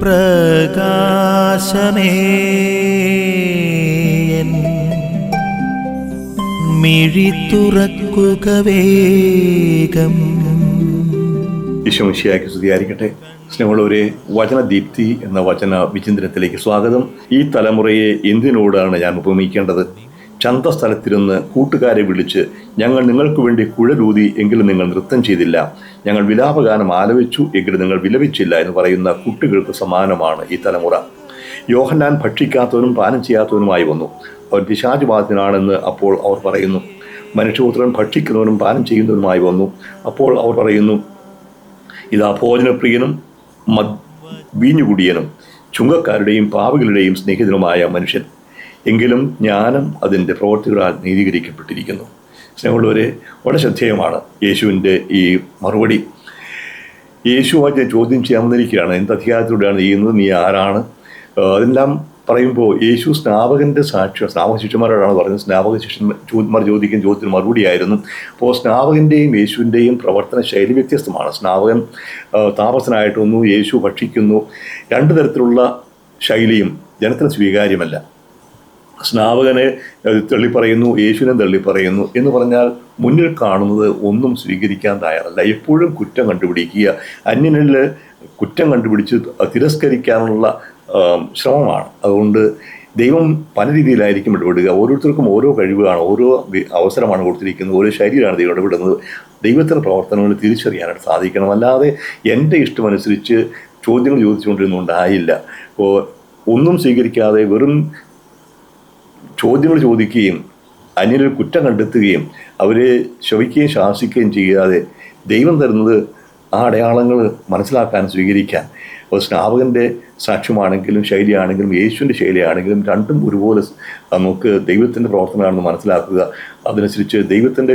പ്രകാശമേ. മിഴി തുറക്കുക വേഗം. സ്തുതിയായിരിക്കട്ടെ. സ്നേഹമുള്ളവരെ വചനദീപ്തി എന്ന വചന വിചിന്തനത്തിലേക്ക് സ്വാഗതം. ഈ തലമുറയെ എന്തിനോടാണ് ഞാൻ ഉപമിക്കേണ്ടത്? ചന്തസ്ഥലത്തിരുന്ന് കൂട്ടുകാരെ വിളിച്ച് ഞങ്ങൾ നിങ്ങൾക്ക് വേണ്ടി കുഴലൂതി എങ്കിലും നിങ്ങൾ നൃത്തം ചെയ്തില്ല. ഞങ്ങൾ വിലാപഗാനം ആലപിച്ചു എങ്കിലും നിങ്ങൾ വിലപിച്ചില്ല എന്ന് പറയുന്ന കുട്ടികൾക്ക് സമാനമാണ് ഈ തലമുറ. യോഹന്നാൻ ഭക്ഷിക്കാത്തവനും പാനം ചെയ്യാത്തവനുമായി വന്നു. അവൻ പിശാചുബാധിതനാണെന്ന് അപ്പോൾ അവർ പറയുന്നു. മനുഷ്യപുത്രൻ ഭക്ഷിക്കുന്നവനും പാനം ചെയ്യുന്നവനുമായി വന്നു. അപ്പോൾ അവർ പറയുന്നു ഇതാ ഭോജനപ്രിയനും മദ് വീഞ്ഞുകുടിയനും ചുങ്കക്കാരുടെയും പാവകളുടെയും സ്നേഹിതനുമായ മനുഷ്യൻ. എങ്കിലും ജ്ഞാനം അതിന്റെ പ്രവർത്തികളാൽ നീതീകരിക്കപ്പെട്ടിരിക്കുന്നു. സ്നേഹമുള്ളവരെ വളരെ ശ്രദ്ധേയമാണ് യേശുവിന്റെ ഈ മറുപടി. യേശു യേശുവായിട്ട് ചോദ്യം ചെയ്യാൻ വന്നിരിക്കുകയാണ്. എന്ത് അധികാരത്തിലൂടെയാണ് ചെയ്യുന്നത്? നീ ആരാണ്? അതെല്ലാം പറയുമ്പോൾ യേശു സ്നാപകന്റെ സാക്ഷ്യം സ്നാപക ശിഷ്യന്മാരോടാണ് പറയുന്നത് സ്നാപക ശിഷ്യന്മാർ ചോദിക്കുന്ന ചോദ്യത്തിന് മറുപടിയായിരുന്നു. അപ്പോൾ സ്നാപകന്റെയും യേശുവിന്റെയും പ്രവർത്തന ശൈലി വ്യത്യസ്തമാണ്. സ്നാപകൻ താമസനായിട്ടൊന്നു യേശു ഭക്ഷിക്കുന്നു. രണ്ട് തരത്തിലുള്ള ശൈലിയും ജനത്തിന് സ്വീകാര്യമല്ല. സ്നാപകനെ തള്ളി പറയുന്നു യേശുവിനെ തള്ളി പറയുന്നു എന്ന് പറഞ്ഞാൽ മുന്നിൽ കാണുന്നത് ഒന്നും സ്വീകരിക്കാൻ തയ്യാറല്ല. എപ്പോഴും കുറ്റം കണ്ടുപിടിക്കുക. അന്യനിൽ കുറ്റം കണ്ടുപിടിച്ച് തിരസ്കരിക്കാനുള്ള ശ്രമമാണ്. അതുകൊണ്ട് ദൈവം പല രീതിയിലായിരിക്കും ഇടപെടുക. ഓരോരുത്തർക്കും ഓരോ കഴിവുകളാണ് ഓരോ അവസരമാണ് കൊടുത്തിരിക്കുന്നത് ഓരോ ശരീരമാണ് ദൈവം ഇടപെടുന്നത്. ദൈവത്തിന്റെ പ്രവർത്തനങ്ങൾ തിരിച്ചറിയാനായിട്ട് സാധിക്കണം. അല്ലാതെ എന്റെ ഇഷ്ടമനുസരിച്ച് ചോദ്യങ്ങൾ ചോദിച്ചുകൊണ്ടിരുന്നുകൊണ്ടായില്ല അപ്പോൾ ഒന്നും സ്വീകരിക്കാതെ വെറും ചോദ്യങ്ങൾ ചോദിക്കുകയും അന്യരിൽ കുറ്റം കണ്ടെത്തുകയും അവരെ ശവിക്കുകയും ശാസിക്കുകയും ചെയ്യാതെ ദൈവം തരുന്നത് ആ അടയാളങ്ങൾ മനസ്സിലാക്കാൻ സ്വീകരിക്കാൻ. അപ്പോൾ സ്നാപകന്റെ സാക്ഷ്യമാണെങ്കിലും ശൈലിയാണെങ്കിലും യേശുവിന്റെ ശൈലിയാണെങ്കിലും രണ്ടും ഒരുപോലെ നമുക്ക് ദൈവത്തിന്റെ പ്രവർത്തനമാണെന്ന് മനസ്സിലാക്കുക. അതനുസരിച്ച് ദൈവത്തിന്റെ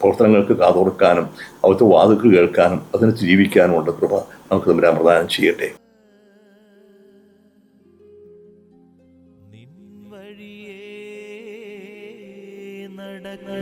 പ്രവർത്തനങ്ങൾക്ക് കാതോർക്കാനും അവിടുത്തെ വാതുക്കൾ കേൾക്കാനും അതിനകത്ത് ജീവിക്കാനുമുള്ള കൃപ. നമുക്ക് തമ്മിൽ പ്രദാനം ചെയ്യട്ടെ. വഴിയേ നടക്ക